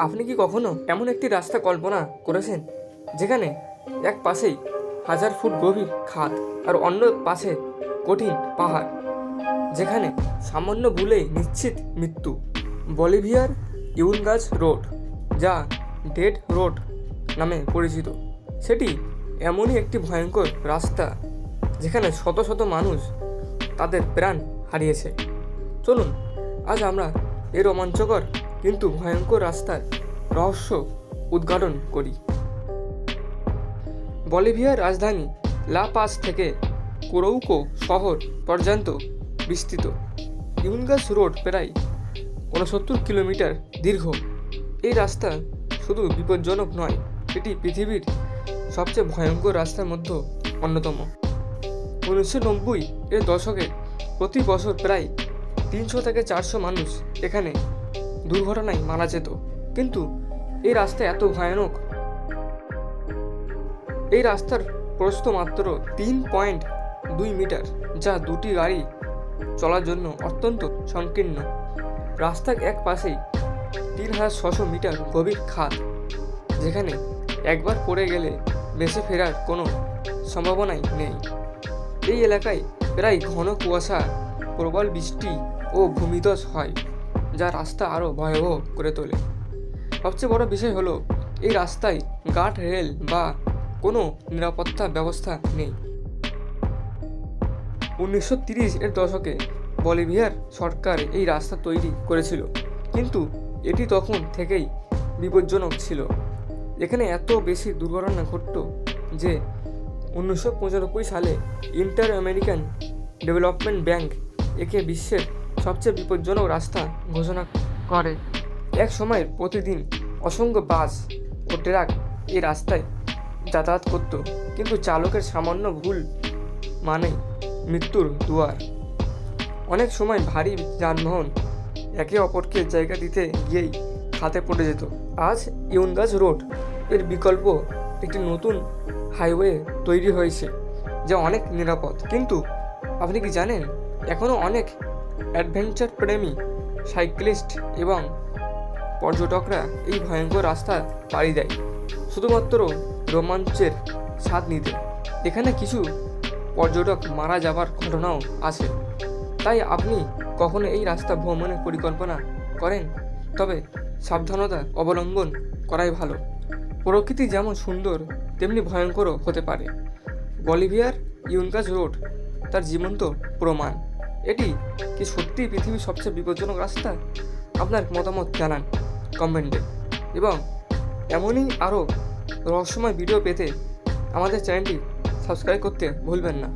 আপনি কি কখনো এমন একটি রাস্তা কল্পনা করেছেন? যেখানে এক পাশেই হাজার ফুট গভীর খাদ আর অন্য পাশে কঠিন পাহাড়। যেখানে সামান্য ভুলেই নিশ্চিত মৃত্যু। বলিভিয়ার ইউনগাজ রোড, যা ডেড রোড নামে পরিচিত। সেটি এমনই একটি ভয়ঙ্কর রাস্তা, যেখানে শত শত মানুষ তাদের প্রাণ হারিয়েছে। চলুন, আজ আমরা এই রোমাঞ্চকর কিন্তু ভয়ঙ্কর রাস্তার রহস্য উদ্ঘাটন করি। বলিভিয়ার রাজধানী লা পাস থেকে কোরৌকো শহর পর্যন্ত বিস্তৃত। ইউনগাস রোড প্রায় ঊনসত্তর কিলোমিটার দীর্ঘ। এই রাস্তা শুধু বিপজ্জনক নয়, এটি পৃথিবীর সবচেয়ে ভয়ঙ্কর রাস্তার মধ্যে অন্যতম। উনিশশো নব্বই এর দশকে প্রতি বছর প্রায় তিনশো থেকে চারশো মানুষ এখানে দুর্ঘটনায় মারা যেত। কিন্তু এই রাস্তা এত ভয়ানক। এই রাস্তার প্রস্থ মাত্র তিন পয়েন্ট দুই মিটার, যা দুটি গাড়ি চলার জন্য অত্যন্ত সংকীর্ণ। রাস্তার এক পাশেই তিন হাজার ছশো মিটার গভীর খাদ যেখানে একবার পড়ে গেলে বেঁচে ফেরার কোনো সম্ভাবনাই নেই। এই এলাকায় প্রায় ঘন কুয়াশা, প্রবল বৃষ্টি ও ভূমিধস হয়। যা রাস্তা আরও ভয়াবহ করে তোলে। সবচেয়ে বড় বিষয় হলো, এই রাস্তায় গার্ড রেল বা কোনো নিরাপত্তা ব্যবস্থা নেই। উনিশশো এর দশকে বলিভিয়ার সরকার এই রাস্তা তৈরি করেছিল, কিন্তু এটি তখন থেকেই বিপজ্জনক ছিল। এখানে এত বেশি দুর্ঘটনা ঘটত যে উনিশশো পঁচানব্বই সালে ইন্টার আমেরিকান ডেভেলপমেন্ট ব্যাংক একে বিশ্বের সবচেয়ে বিপজ্জনক রাস্তা ঘোষণা করে। এক সময় প্রতিদিন অসংখ্য বাস ও ট্রাক এই রাস্তায় যাতায়াত করত, কিন্তু চালকের সামান্য ভুল মানে মৃত্যুর দুয়ার। অনেক সময় ভারী যানবাহন একে অপরকে জায়গা দিতে গিয়েই খাতে পড়ে যেত। আজ ইউনগাজ রোডের বিকল্প একটি নতুন হাইওয়ে তৈরি হয়েছে, যা অনেক নিরাপদ। কিন্তু আপনি কি জানেন এখনও অনেক অ্যাডভেঞ্চার প্রেমী, সাইক্লিস্ট এবং পর্যটকরা এই ভয়ঙ্কর রাস্তা পাড়ি দেয়। শুধুমাত্র রোমাঞ্চের স্বাদ নিতে। এখানে কিছু পর্যটক মারা যাবার ঘটনাও আছে। তাই আপনি কখনো এই রাস্তা ভ্রমণের পরিকল্পনা করেন? তবে সাবধানতা অবলম্বন করাই ভালো। প্রকৃতি যেমন সুন্দর, তেমনি ভয়ঙ্করও হতে পারে। বলিভিয়ার ইউনকাজ রোড তার জীবন্ত প্রমাণ। এটি কি সত্যিই পৃথিবীর সবচেয়ে বিপজ্জনক রাস্তা? আপনার মতামত জানান কমেন্টে। এবং এমনই আরও রহস্যময় ভিডিও পেতে আমাদের চ্যানেলটি সাবস্ক্রাইব করতে ভুলবেন না।